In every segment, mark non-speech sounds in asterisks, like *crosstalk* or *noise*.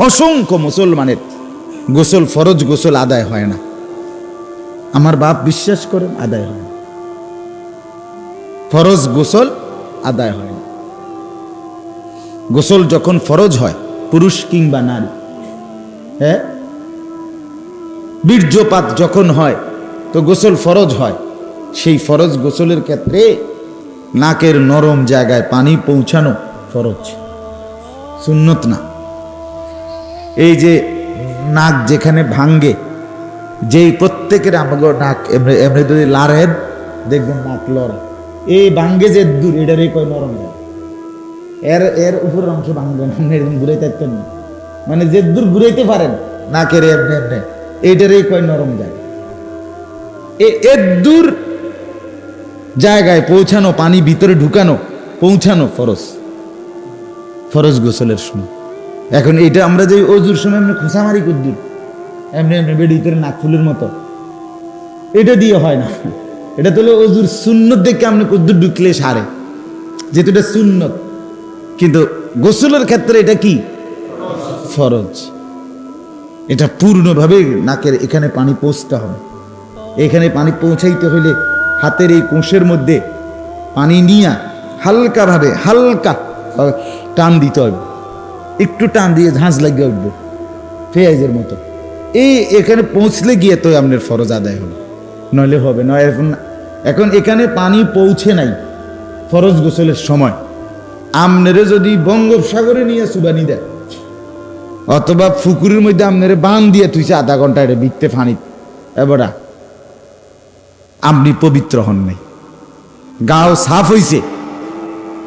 অসংখ্য মুসলমানের গোসল, ফরজ গোসল আদায় হয় না। আমার বাপ বিশ্বাস করেন, আদায় হয় না। ফরজ গোসল আদায় হয় না। গোসল যখন ফরজ হয়, পুরুষ কিংবা নারী হ্যাঁ? বীর্যপাত যখন হয়, তো গোসল ফরজ হয়। সেই ফরজ গোসলের ক্ষেত্রে নাকের নরম জায়গায় পানি পৌঁছানো ফরজ। সুন্নত না। এই যে নাক যেখানে ভাঙ্গে, যেই প্রত্যেকের আমাকে নাক, এমনি এমনি যদি লারেন, দেখবেন নাক লড়ে এই ভাঙ্গে যে দূর, এটারই কয় নরম এর এর উপরের অংশ ভাঙবে না আপনি এরকম ঘুরাইতে পারতেন না। মানে যে দূর ঘুরাইতে পারেন, নাকের এমনি এমনি এইটারই কয় নরম যায়। এর দূর জায়গায় পৌঁছানো, পানি ভিতরে ঢুকানো, পৌঁছানো ফরজ। ফরজ গোসলের সময়। এখন এটা আমরা যে অজুর সময় এমনি খোসা মারি কুদ্দুর এমনি এমনি বেড ভিতরে নাক ফুলের মতো। এটা দিয়ে হয় না। এটা তো অজুর সুন্নত দেখে আপনি কুদ্দুর ঢুকলে সারে। যেহেতু এটা সুন্নত, কিন্তু গোসলের ক্ষেত্রে এটা কি? ফরজ। এটা পূর্ণভাবে নাকের এখানে পানি পৌঁছতে হবে। এখানে পানি পৌঁছাইতে হইলে হাতের এই কোষের মধ্যে পানি নিয়ে হালকাভাবে, হালকা টান দিতে হবে। একটু টান দিয়ে ঝাঁজ লাগিয়ে উঠবে। পেঁয়াজের মতো। এই এখানে পৌঁছলে গিয়ে তো আপনার ফরজ আদায় হবে নইলে হবে নয় এখন এখন এখানে পানি পৌঁছে নাই। ফরজ গোসলের সময়। আমনেরে যদি বঙ্গোপসাগরে নিয়ে সুবানি দেয়, অথবা ফুকুরের মধ্যে আমনেরে বান দিয়ে তুইছে আধা ঘণ্টা এটা বিকতে ফানি। এবারা আপনি পবিত্র হন নাই। গাও সাফ হইছে,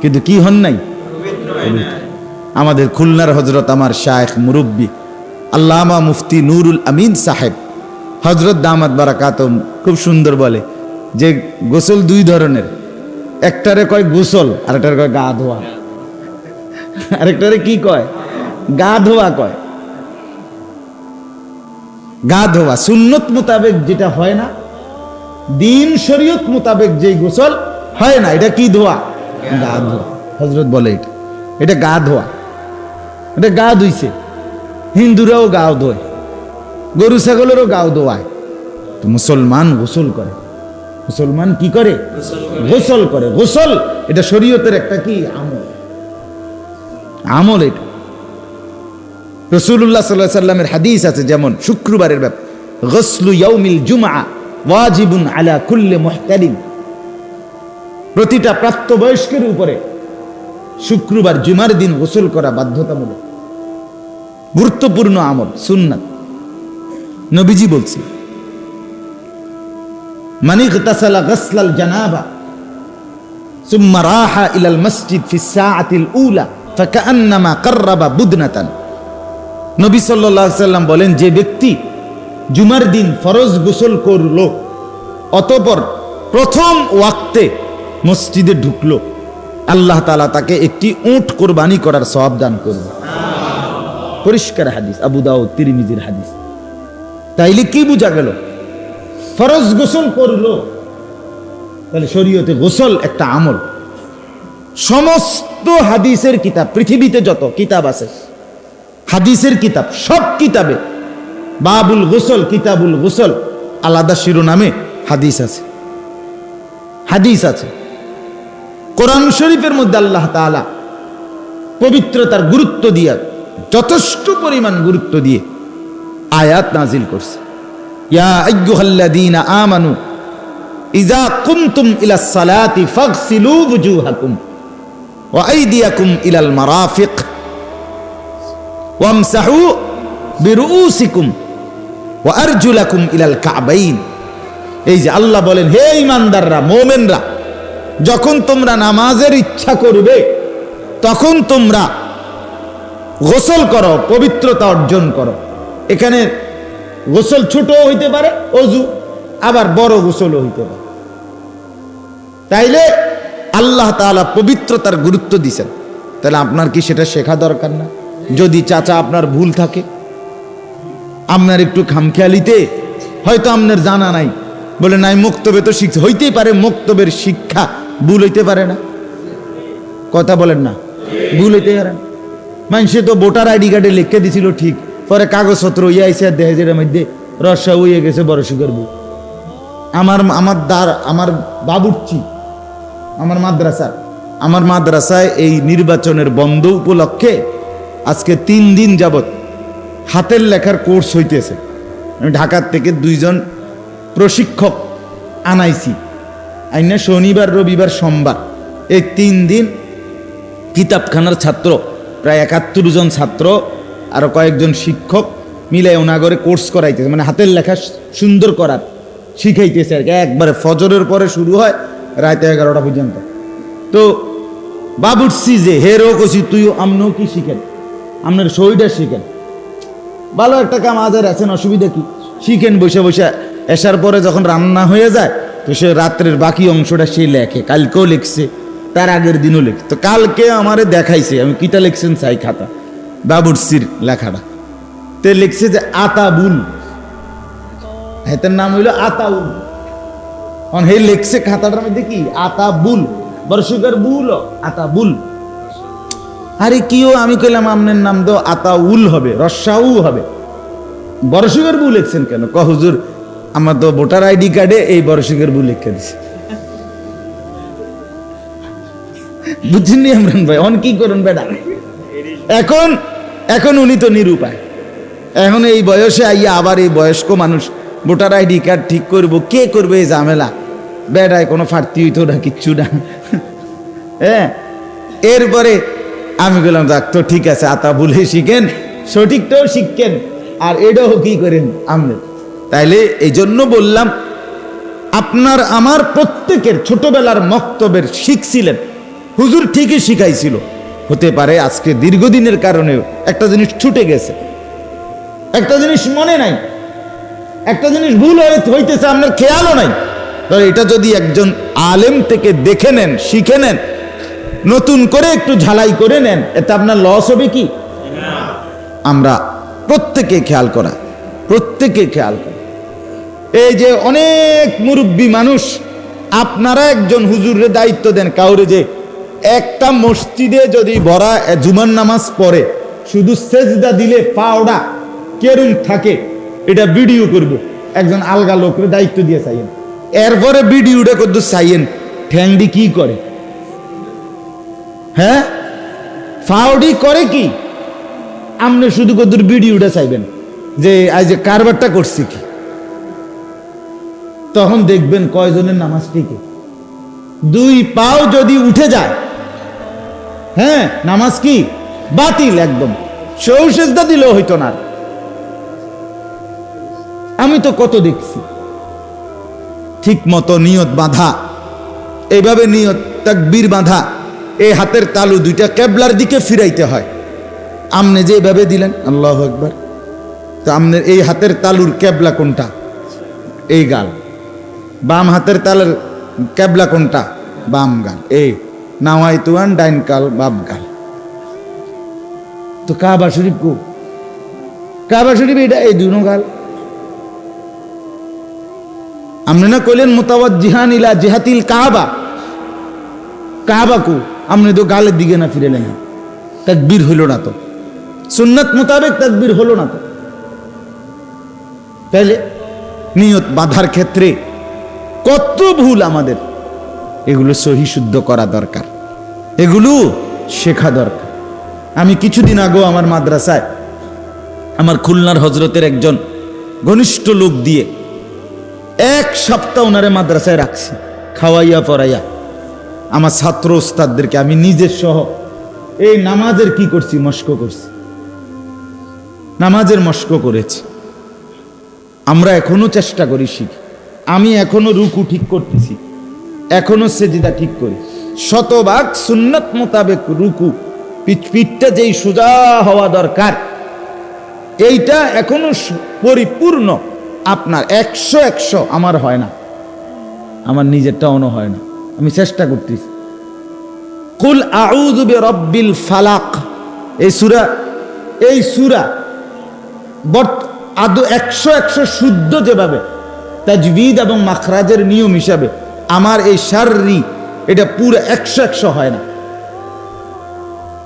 কিন্তু কি হন নাই? পবিত্র। আমাদের খুলনার হজরত আমার শায়েখ মুরব্বী আল্লামা মুফতি নুরুল আমিন সাহেব। হজরত দামাত বারাকাতম খুব সুন্দর বলে যে গোসল দুই ধরনের, একটারে কয় গোসল, আরেকটারে কয় গা ধোয়া। আরেকটারে কি কয়? গা ধোয়া কয়। গা ধোয়া, সুন্নত মোতাবেক যেটা হয় না, দিন শরীয়ত মোতাবেক যেই গোসল হয় না, এটা কি ধোয়া? গা ধোয়া। হজরত বলে এটা। এটা গা ধোয়া। এটা গা ধুইছে। হিন্দুরাও গাও ধোয়, গরু ছাগলেরও গাও ধোয়ায় তো মুসলমান গোসল করে। মুসলমান কি করে? গোসল করে। গোসল, এটা শরীয়তের একটা কি? আমল। আমল এটা। রসুল্লাহ সাল্লাহ সাল্লামের হাদিস আছে যেমন, শুক্রবারের ব্যাপার, গসলু ইয়াউমিল জুমা ওয়াজিবুন আলা কুল্লে মুহতালিম প্রতিটা প্রাপ্তবয়স্কের উপরে শুক্রবার, জুমার দিন গোসল করা বাধ্যতামূলক। গুরুত্বপূর্ণ আমল, সুন্নাত। নবীজি বলছি মানিক তাসালা গসলাল জানাবা জুমার দিন ফরজ গোসল করল, অতপর প্রথম ওয়াক্তে মসজিদে ঢুকলো, আল্লাহ তালা তাকে একটি উঠ কোরবানি করার সব দান করবে পরিষ্কার হাদিস, আবু দাও তিরিমিজির হাদিস। তাইলে কি বোঝা গেল? ফরজ গোসল করল, তাহলে শরীয়তে গোসল একটা আমল। সমস্ত হাদিসের কিতাব, পৃথিবীতে যত কিতাব আছে, হাদিসের কিতাব, সব কিতাবে বাবুল গোসল, কিতাবুল গোসল, আলাদা শিরোনামে হাদিস আছে। হাদিস আছে। কোরআন শরীফের মধ্যে আল্লাহ তাআলা পবিত্রতার গুরুত্ব দিয়ে যথেষ্ট পরিমাণ গুরুত্ব দিয়ে আয়াত নাজিল করছে। আমানু ইযা কুমতুম ইলাস সালাতি ফাগসিলু ওয়ুজুহাকুম ওয়া আইদিয়াকুম ইলাল মারাফিক ওয়ামসাহু বিরুউসিকুম ওয়া ইলাল কাবাইন। এই যে আল্লাহ বলেন, হে ইমানদাররা মোমেনরা, যখন তোমরা নামাজের ইচ্ছা করবে, তখন তোমরা গোসল করো, পবিত্রতা অর্জন করো। এখানে গোসল ছোট হইতে পারে, অজু, আবার বড় গোসলও হইতে পারে। তাইলে আল্লাহ তাআলা পবিত্রতার গুরুত্ব দিছেন। তাহলে আপনার কি সেটা শেখা দরকার না? যদি চাচা আপনার ভুল থাকে, আপনার একটু খামখেয়ালিতে, হয়তো আপনার জানা নাই। বলে, নাই, মুক্তবে তো শিখছে হইতেই পারে, মুক্তবের শিক্ষা ভুল হইতে পারে না। কথা বলেন না। ভুল হইতে পারে না। মানুষে তো ভোটার আইডি কার্ডে লিখে দিছিল ঠিক। পরে কাগজপত্র ইয়ে আইসে দেখে যেটার মধ্যে রসা উইয়ে গেছে, বড় বউ। আমার আমার দ্বার, আমার বাবুর্চি, আমার মাদ্রাসা আমার মাদ্রাসায় এই নির্বাচনের বন্ধ উপলক্ষে আজকে তিন দিন যাবত হাতের লেখার কোর্স হইতেছে। আমি ঢাকার থেকে দুইজন প্রশিক্ষক আনাইছি। আইনা শনিবার, রবিবার, সোমবার, এই তিন দিন কিতাবখানার ছাত্র প্রায় একাত্তর জন ছাত্র আর কয়েকজন শিক্ষক মিলে ওনাগরে কোর্স করাইতেছে মানে হাতের লেখা সুন্দর করার শিখাইতেছে আর কি। একবারে ফজরের পরে শুরু হয় রাতে এগারোটা পর্যন্ত। তো বাবুরসি যে হেরো কছি তুইও আমনও কি শিখেন? আপনার শরীরটা শিখেন। ভালো একটা কাম আজের আছেন অসুবিধা কি? শিখেন বসে বসে। এসার পরে যখন রান্না হয়ে যায়, তো সে রাত্রের বাকি অংশটা সে লেখে, কালকেও লিখছে। তার আগের দিনও লিখছে তো কালকে আমারে দেখাইছে, আমি কিতা লিখছেন চাই খাতা। বাবুরসির লেখাটা। তে লিখছে যে আতাবুল। হেতের নাম হইল আতাউল। এখন হে লিখছে আতাবুল। বর্ষকের বুল, আতাবুল। আরে কিও, আমি কইলাম আমনের নাম তো আতাউল হবে, রসাউ হবে। বরশিকের বউ লিখছেন কেন? ক হুজুর, আমার তো ভোটার আইডি কার্ডে এই বরশিকের বউ লিখে দিছে। বুঝছেন নি ইমরান ভাই অন কি করুন বেটা? এখন এখন উনি তো নিরুপায়। এখন এই বয়সে আইয়া আবার এই বয়স্ক মানুষ, ভোটার আইডি কার্ড ঠিক করব, কে করবে এই ঝামেলা? বেড়ায় কোনো ফাটতি হইতো না, কিচ্ছু না। হ্যাঁ এরপরে আমি বললাম তো ঠিক আছে, আতা ভুলে শিখেন, সঠিকটাও শিখেন, আর এটাও কি করেন আপনি তাইলে এই জন্য বললাম, আপনার, আমার প্রত্যেকের ছোটবেলার মক্তবের শিখছিলেন হুজুর ঠিকই শিখাইছিল। হতে পারে আজকে দীর্ঘদিনের কারণে একটা জিনিস ছুটে গেছে। একটা জিনিস মনে নাই। একটা জিনিস ভুল হইতেছে, আপনার খেয়ালও নাই। তো এটা যদি একজন আলেম থেকে দেখে নেন, শিখে নেন, নতুন করে একটু ঝালাই করে নেন, এতে আপনার লস হবে কি? আমরা প্রত্যেকে খেয়াল করা, প্রত্যেকে খেয়াল করা। এই যে অনেক মুরব্বী মানুষ, আপনারা একজন হুজুরের দায়িত্ব দেন কাউরে যে একটা মসজিদে যদি ভরা জুমার নামাজ পড়ে, শুধু সেজদা দিলে পাওড়া কেরুম থাকে, এটা ভিডিও করব। একজন আলগা লোকের দায়িত্ব দিয়ে চাইয়েন। এরপরে ভিডিওটা করতে চাইয়েন, ঠ্যাংডি কি করে? হ্যাঁ? ফাউডি করে কি? আপনি শুধু কদুর ভিডিওটা চাইবেন, যে আজ যে কারবারটা করছি কি? তখন দেখবেন কয়জনের নামাজ টিকে। দুই পাও যদি উঠে যায় হ্যাঁ নামাজ কি? বাতিল একদম। সৌসেজদা দিলেও হইতো না। আমি তো কত দেখছি। ঠিক মতো নিয়ত বাঁধা। এইভাবে নিয়ত, তাকবীর বাঁধা। এই হাতের তালু দুইটা কেবলার দিকে ফিরাইতে হয়। আমনে যে এভাবে দিলেন, আল্লাহ একবার তো আমনের এই হাতের তালুর কেবলা কোনটা? এই গাল। বাম হাতের তালের কেবলা কোনটা? বাম গাল। এই। নাওয়াই তুয়ান ডাইন কাল, বাম গাল তো কাবা শরীফ কো? কাবা শরীফ এটা এই দুনো গাল আপনি না কইলেন মোতাবাদ জিহান ইলা জেহাতিল কাবা। কাবা কো? আপনি তো গালের দিকে না ফিরে ফিরেলেন তাকবীর হইল না তো। সুন্নাত মোতাবেক তাকবীর হলো না তো। তাইলে নিয়ত বাধার ক্ষেত্রে কত ভুল আমাদের। এগুলো সহি শুদ্ধ করা দরকার। এগুলো শেখা দরকার। আমি কিছুদিন আগেও আমার মাদ্রাসায় আমার খুলনার হজরতের একজন ঘনিষ্ঠ লোক দিয়ে এক সপ্তাহ ওনারে মাদ্রাসায় রাখছি, খাওয়াইয়া পড়াইয়া। আমার ছাত্র ওস্তাদদেরকে আমি নিজের সহ এই নামাজের কি করছি, মস্ক করছি। নামাজের মস্ক করেছি। আমরা এখনও চেষ্টা করি শিখি। আমি এখনও রুকু ঠিক করতেছি। এখনও সেজিদা ঠিক করি। শতভাগ সুন্নত মোতাবেক রুকু, পিঠ- পিঠটা যেই সোজা হওয়া দরকার, এইটা এখনও পরিপূর্ণ। আপনার একশো একশো আমার হয় না। আমার নিজেরটা অনো হয় না। আমি চেষ্টা করতেছি। কুল আউযু রব্বিল ফালাক, এই সুরা এই সুরা বর্ত আদৌ একশো একশো শুদ্ধ যেভাবে, তাজবিদ এবং মাখরাজের নিয়ম হিসাবে আমার এই শাররি, এটা পুরো একশো একশো হয় না।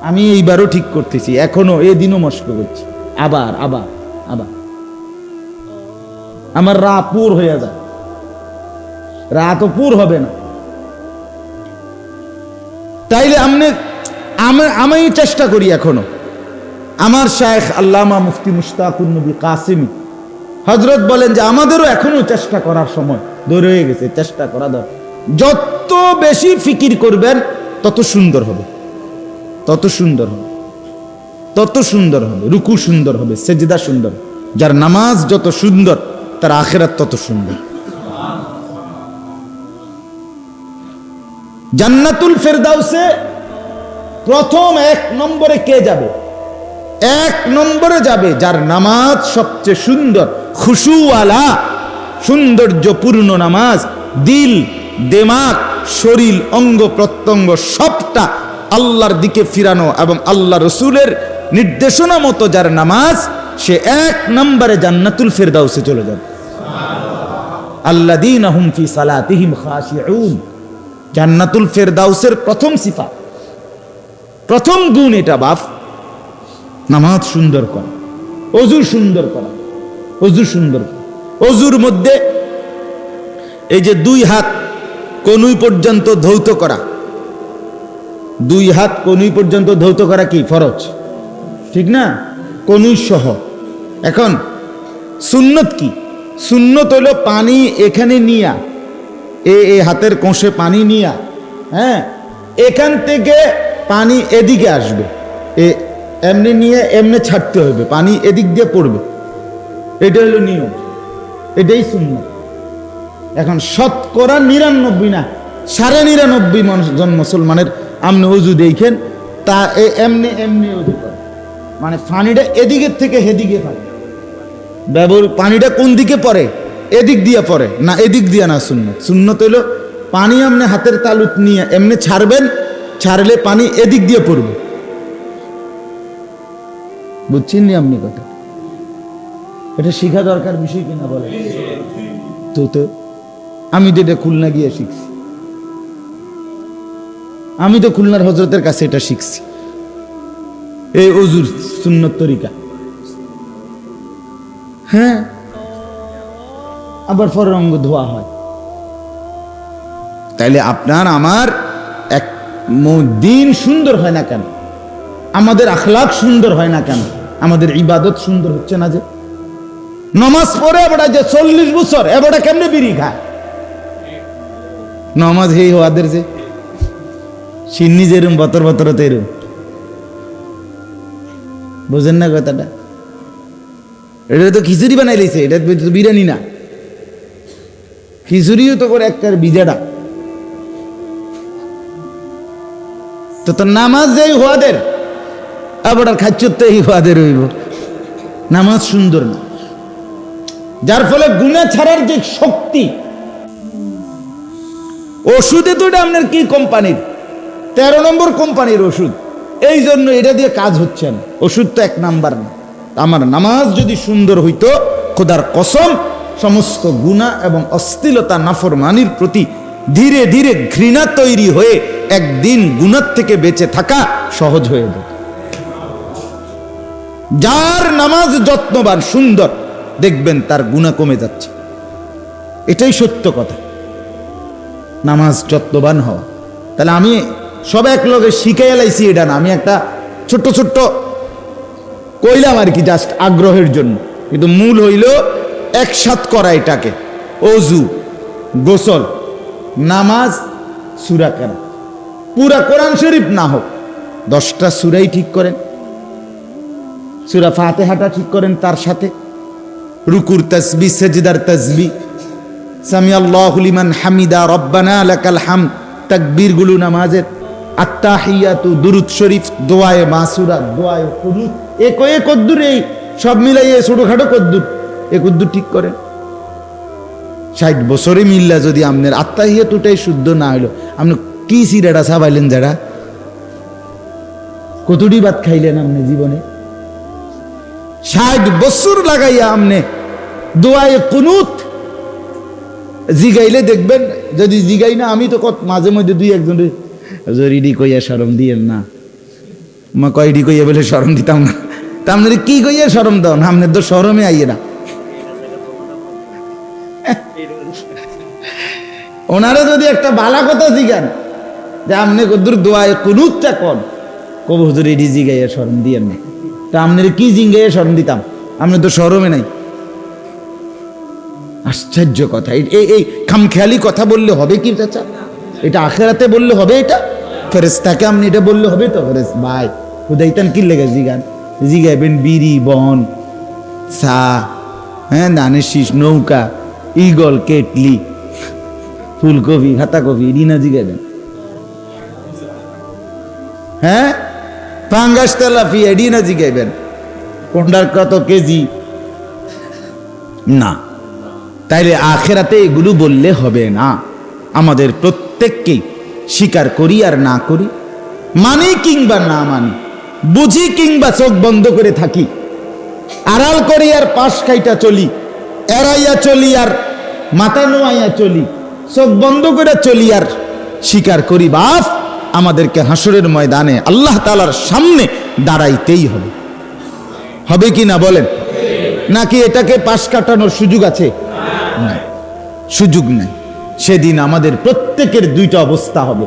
আমি এইবারও ঠিক করতেছি, এখনও এদিনও মস্ক করছি। আবার আবার আবার। আমার রা পুর হয়ে যায়। রা তো পুর হবে না। তাইলে আমনে, আমি- আমি চেষ্টা করি এখনও। আমার শায়েখ আল্লামা মুফতি মুশতাকুর নবী কাসিমি হজরত বলেন যে আমাদেরও এখনও চেষ্টা করার সময়। দূর হয়ে গেছে, চেষ্টা করা দরকার। যত বেশি ফিকির করবেন, তত সুন্দর হবে। তত সুন্দর হবে। তত সুন্দর হবে। রুকু সুন্দর হবে, সেজদা সুন্দর যার নামাজ যত সুন্দর, তার আখেরাত তত সুন্দর। জান্নাতুল ফেরদাউসে প্রথম এক নম্বরে কে যাবে? এক নম্বরে যাবে যার নামাজ সবচেয়ে সুন্দর, খুশুওয়ালা সৌন্দর্যপূর্ণ নামাজ, দিল দেমাক শরীর, অঙ্গ প্রত্যঙ্গ সবটা আল্লাহর দিকে ফিরানো এবং আল্লাহ রসুলের নির্দেশনা মতো যার নামাজ, সে এক নম্বরে জান্নাতুল ফেরদাউসে চলে যাবে আল্লাদিন আহুম ফি সালাতিহিম খাশিউন জান্নাতুল ফেরদাউসের প্রথম সিফা প্রথম গুণ এটা বাপ, নামাজ সুন্দর করা অজু সুন্দর করা অজু সুন্দর করা। অজুর মধ্যে এই যে দুই হাত কনুই পর্যন্ত ধৌত করা। দুই হাত কনুই পর্যন্ত ধৌত করা কি? ফরজ। ঠিক না? কনুই সহ। এখন সুন্নত কি? সুন্নত হইল পানি এখানে নিয়া, এ এ হাতের কোষে পানি নিয়া হ্যাঁ? এখান থেকে পানি এদিকে আসবে। এ এমনি নিয়ে এমনি ছাড়তে হবে, পানি এদিক দিয়ে পড়বে। এটা হলো নিয়ম। এটাই শূন্য এখন শতকরা নিরানব্বই না, সাড়ে নিরানব্বই জন মুসলমানের আমনে অজু দেখেন, তা এমনি এমনি অজু করে। মানে পানিটা এদিকের থেকে হেদিকে পারে ব্যবহার পানিটা কোন দিকে পড়ে? এদিক দিয়ে পড়ে, না এদিক দিয়ে না শূন্য সুন্নত হইল পানি আপনি হাতের তালুত নিয়ে এমনি ছাড়বেন, ছাড়লে পানি এদিক দিয়ে পড়বে। বুঝছেন নি আপনি কথা? এটা শিখা দরকার বিষয় কিনা বলে তো তো, আমি তো এটা খুলনা গিয়ে শিখছি। আমি তো খুলনার হজরতের কাছে এটা শিখছি। এই অজুর সুন্নত তরিকা। হ্যাঁ আবার পরের অঙ্গ ধোয়া হয়। তাইলে আপনার আমার এক দিন সুন্দর হয় না কেন? আমাদের আখলাক সুন্দর হয় না কেন? আমাদের ইবাদত সুন্দর হচ্ছে না যে? নমাজ পড়ে এবারে যে চল্লিশ বছর, এবারে কেমনে বিড়ি খায়? নমাজ হেই হওয়াদের যে। সিন্নি যেরম বতর বতর তেরম বুঝেন না কথাটা? এটা তো খিচুড়ি বানাই লাইছে এটা তো বিরিয়ানি না। খিচুড়িও তো করে একটা বিজাটা তো তোর নামাজ যেই হওয়াদের আবার আর খাচ্ছর তো এই হওয়াদের হইব। নামাজ সুন্দর না। যার ফলে গুণা ছাড়ার যে শক্তি, ওষুধে তো এটা আপনার কি কোম্পানির? তেরো নম্বর কোম্পানির ওষুধ। এই জন্য এটা দিয়ে কাজ হচ্ছে না। ওষুধ তো এক নাম্বার না। আমার নামাজ যদি সুন্দর হইতো, খোদার কসম, সমস্ত গুণা এবং অস্থিলতা নাফরমানির প্রতি ধীরে ধীরে ঘৃণা তৈরি হয়ে একদিন গুণার থেকে বেঁচে থাকা সহজ হয়ে যেত। যার নামাজ যত্নবান, সুন্দর দেখবেন তার গুণা কমে যাচ্ছে। এটাই সত্য কথা। নামাজ যত্নবান হওয়া। তাহলে আমি সব এক লগে শিখে এলাইছি এটা না, আমি একটা ছোট্ট ছোট্ট কইলাম আর কি জাস্ট আগ্রহের জন্য। কিন্তু মূল হইল একসাথ করা এটাকে। অজু, গোসল, নামাজ, সুরা কেনা পুরা কোরআন শরীফ না হোক, দশটা সুরাই ঠিক করেন। সুরা ফাতেহাটা ঠিক করেন তার সাথে। রুকুর তসবি, সেজদার তসবি। সামি আল্লাহ লিমান হামিদা, রব্বানা লাকাল হাম তাকবীরগুলো নামাজের। আত্তাহিয়াতু দুরুদ শরীফ, দোয়ায়ে মাসুরা, দোয়ায়ে কুনুত এ কয়ে কদ্দুর এই। সব মিলাইয়ে ছোটখাটো কদ্দুর। এ কদ্দুর ঠিক করেন। ষাট বছরে মিল্লা যদি আপনার আত্মাহিয়াতুটাই শুদ্ধ না হইল আপনি কি সিরাটা সাবাইলেন যারা? কতটি ভাত খাইলেন আপনি জীবনে? ষাট বছর লাগাইয়া আমনে দোয়ায়ে কুনুত জিগাইলে দেখবেন, যদি জিগাই না, আমি তো কত মাঝে মধ্যে দুই একজন জরিডি কইয়া সরম দিয়েন না। মা কয়ডি কইয়া বলে শরম দিতাম না। তা আপনার কি কইয়া শরম দাও? না আপনার তো শরমে আইয়ে না। *laughs* ওনারা যদি একটা বালা কথা জিগান, যে আপনি কদ্দুর দোয়ায় কুনুতটা কন, কব, হুজুর এডি জিগাইয়া শরম দিয়েন না। তা আপনার কি জিঙ্গাইয়া শরম দিতাম? আপনি তো শরমে নাই। আশ্চর্য কথা। এই- এই খামখেয়ালি কথা বললে হবে কি চাচা? এটা আখেরাতে বললে হবে এটা? ফেরেস্তাকে আপনি এটা বললে হবে তো? ফেরেস ভাই, হুদাইতান কি লেগে জিগান? জিগাইবেন বিড়ি, বন, চা হ্যাঁ ধানের শীষ, নৌকা ইগল কেটলি, ফুলকপি খাতাকপি রিনা জিগাইবেন? হ্যাঁ? পাঙ্গাস তেলাপি এডিনা জিগাইবেন কোনটার কত কেজি? না। তাইলে আখেরাতে এগুলো বললে হবে না। আমাদের প্রত্যেককেই স্বীকার করি আর না করি। মানি কিংবা না মানি, বুঝি কিংবা চোখ বন্ধ করে থাকি। আড়াল করি আর পাশ খাইটা চলি, এড়াইয়া চলি আর মাথা নোয়াইয়া চলি, চোখ বন্ধ করে চলি আর স্বীকার করি বাপ আমাদেরকে হাসুরের ময়দানে আল্লাহ তালার সামনে দাঁড়াইতেই হবে। হবে কি না বলেন? নাকি এটাকে পাশ কাটানোর সুযোগ আছে? সুযোগ নেই। সেদিন আমাদের প্রত্যেকের দুইটা অবস্থা হবে।